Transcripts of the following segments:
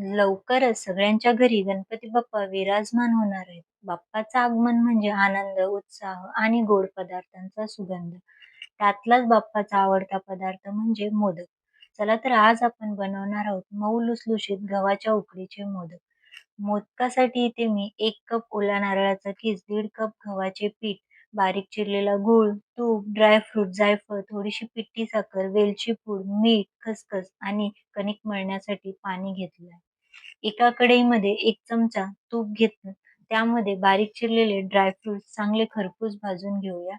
लवकरच सगळ्यांच्या घरी गणपती बाप्पा विराजमान होणार आहेत. बाप्पाचं आगमन म्हणजे आनंद, उत्साह आणि गोड पदार्थांचा सुगंध. त्यातलाच बाप्पाचा आवडता पदार्थ म्हणजे मोदक. चला तर आज आपण बनवणार आहोत मऊ लुसलुशीत गव्हाच्या उकडीचे मोदक. मोदकासाठी इथे मी एक कप ओला नारळाचा किस, दीड कप गव्हाचे पीठ, बारीक चिरलेला गूळ, तूप, ड्रायफ्रूट, जायफळ, थोडीशी पिठी साखर, वेलची पूड, मीठ, खसखस आणि कणिक मळण्यासाठी पाणी घेतलं आहे. एका कढईमध्ये एक चमचा तूप घेतलं. त्यामध्ये बारीक चिरलेले ड्रायफ्रुट चांगले खरपूस भाजून घेऊया.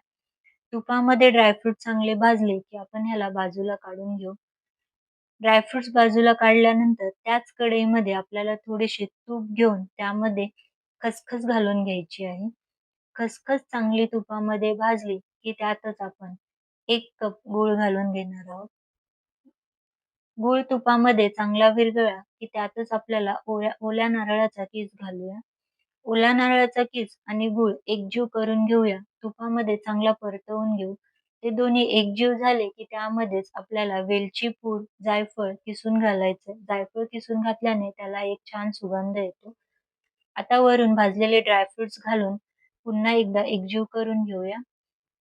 तुपामध्ये ड्रायफ्रुट चांगले भाजले की आपण ह्याला बाजूला काढून घेऊ. ड्रायफ्रुट्स बाजूला काढल्यानंतर त्याच कढईमध्ये आपल्याला थोडेसे तूप घेऊन त्यामध्ये खसखस घालून घ्यायची आहे. खसखस चांगली तुपामध्ये भाजली की त्यातच आपण एक कप गूळ घालून घेणार आहोत. गूळ तुपामध्ये चांगला विरगळा की त्यातच आपल्याला ओल्या ओल्या नारळाचा केस घालूया. ओल्या नारळाचा केस आणि गूळ एकजीव करून घेऊया. तुपामध्ये चांगला परतवून घेऊ. ते दोन्ही एकजीव झाले की त्यामध्येच आपल्याला वेलची पूड जायफळ किसून घालायचं जायफळ किसून घातल्याने त्याला एक छान सुगंध येतो. आता वरून भाजलेले ड्रायफ्रुट्स घालून पुन्हा एकदा एकजीव करून घेऊया.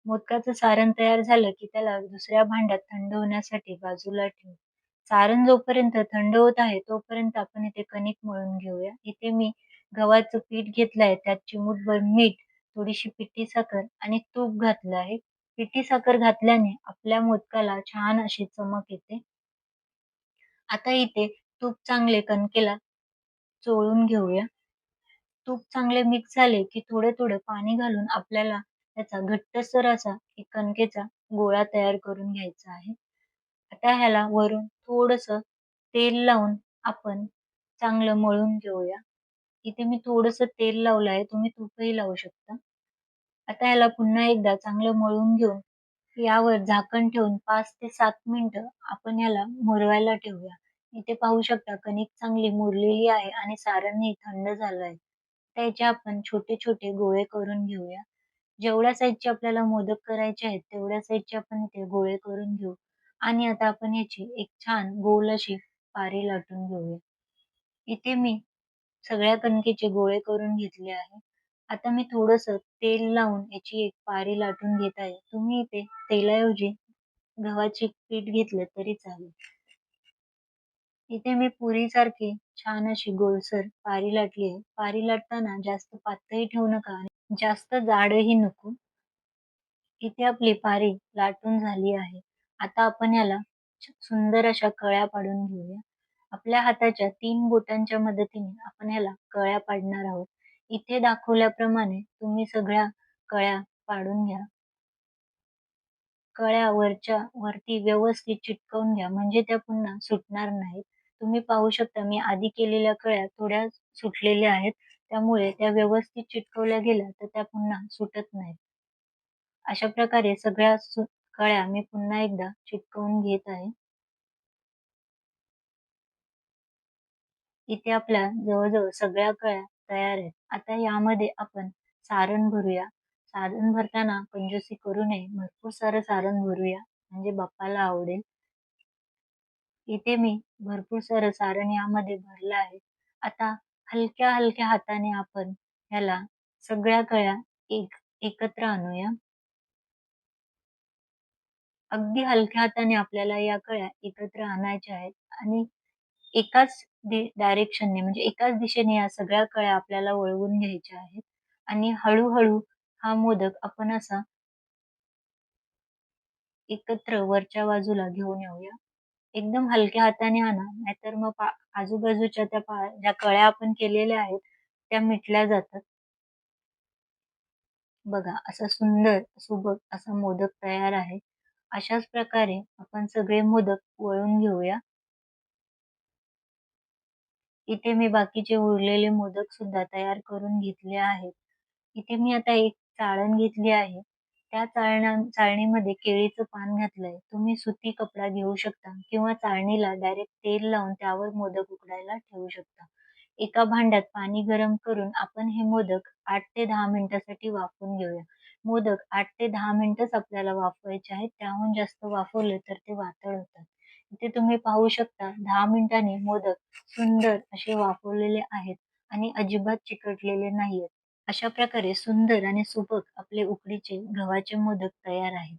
मोदकाचं सारण तयार झालं की त्याला दुसऱ्या भांड्यात थंड होण्यासाठी बाजूला ठेवू. सारण जोपर्यंत थंड होत आहे तोपर्यंत आपण इथे कणिक मळून घेऊया. इथे मी गव्हाचं पीठ घेतलंय त्यात चिमूटभर मीठ थोडीशी पिठी साखर आणि तूप घातलं आहे. पिठी साखर घातल्याने आपल्या मोदकाला छान अशी चमक येते. आता इथे तूप चांगले कणकेला चोळून घेऊया. तूप चांगले मिक्स झाले की थोडे थोडे पाणी घालून आपल्याला त्याचा घट्टसर असा एक कणकेचा गोळा तयार करून घ्यायचा आहे. आता ह्याला वरून थोडस तेल लावून आपण चांगलं मळून घेऊया. इथे मी थोडस तेल लावलं आहे तुम्ही तूपही लावू शकता. आता ह्याला पुन्हा एकदा चांगलं मळून घेऊन यावर झाकण ठेवून पाच ते सात मिनिटं आपण याला मुरवायला ठेवूया. इथे पाहू शकता कणिक चांगली मुरलेली आहे आणि सारणही थंड झालं आहे. त्याचे आपण छोटे छोटे गोळे करून घेऊया. जेवढ्या साईजचे आपल्याला मोदक करायचे आहेत तेवढ्या साईजचे आपण इथे गोळे करून घेऊ. आणि आता आपण याची एक छान गोल अशी पारी लाटून घेऊया. इथे मी सगळ्या कणकेचे गोळे करून घेतले आहे. आता मी थोडस तेल लावून याची एक पारी लाटून घेत आहे. तुम्ही इथे तेलाऐवजी गव्हाचे पीठ घेतलं तरी चालेल. इथे मी पुरी सारखी छान अशी गोलसर पारी लाटली आहे. पारी लाटताना जास्त पातळी ठेवू नका आणि जास्त जाडही नको. इथे आपली पारी लाटून झाली आहे. आता आपण याला सुंदर अशा कळ्या पाडून घेऊया. आपल्या हाताच्या तीन बोटांच्या मदतीने आपण याला कळ्या पाडणार आहोत. इथे दाखवल्याप्रमाणे तुम्ही सगळ्या कळ्या पाडून घ्या. कळ्या वरच्या वरती व्यवस्थित चिटकवून घ्या म्हणजे त्या पुन्हा सुटणार नाहीत. तुम्ही पाहू शकता मी आधी केलेल्या कळ्या थोड्या सुटलेल्या आहेत. त्यामुळे त्या व्यवस्थित चिटकवल्या गेल्या तर त्या पुन्हा सुटत नाहीत. अशा प्रकारे सगळ्या कळ्या मी पुन्हा एकदा चिटकवून घेत आहे. इथे आपल्या जवळजवळ सगळ्या कळ्या तयार आहेत. आता यामध्ये आपण सारण भरूया. सारण भरताना कंजूसी करू नये. भरपूर सारं सारण भरूया. म्हणजे बाप्पाला आवडेल. इथे मी भरपूर सारं सारण यामध्ये भरलं आहे. आता हलक्या हलक्या हाताने आपण ह्याला सगळ्या कळ्या एक एकत्र आणूया. अगदी हलक्या हाताने आपल्याला या कळ्या एकत्र आणायच्या आहेत आणि एकाच डायरेक्शनने म्हणजे एकाच दिशेने या सगळ्या कळ्या आपल्याला वळवून घ्यायच्या आहेत आणि हळूहळू हा मोदक आपण असा एकत्र वरच्या बाजूला घेऊन येऊया. एकदम हलक्या हाताने आणा नाहीतर मग आजूबाजूच्या त्या ज्या कळ्या आपण केलेल्या आहेत त्या मिटल्या जातात. बघा असा सुंदर सुबक असा मोदक तयार आहे. अशाच प्रकारे आपण सगळे मोदक वळून घेऊया. इथे मी बाकीचे उरलेले मोदक सुद्धा तयार करून घेतले आहेत. इथे मी आता एक चाळण घेतली आहे. त्या चाळणा चाळणीमध्ये केळीचं पान घातलंय. तुम्ही सुती कपडा घेऊ शकता किंवा चाळणीला डायरेक्ट तेल लावून त्यावर मोदक उकडायला ठेवू शकता. एका भांड्यात पाणी गरम करून आपण हे मोदक आठ ते दहा मिनिटासाठी वाफवून घेऊया. मोदक आठ ते दहा मिनिटच आपल्याला वाफवायचे आहेत. त्याहून जास्त वाफवले तर ते वातळ होतात. इथे तुम्ही पाहू शकता दहा मिनिटांनी मोदक सुंदर असे वाफवलेले आहेत आणि अजिबात चिकटलेले नाहीयेत. अशा प्रकारे सुंदर आणि सुबक आपले उकडीचे गव्हाचे मोदक तयार आहेत.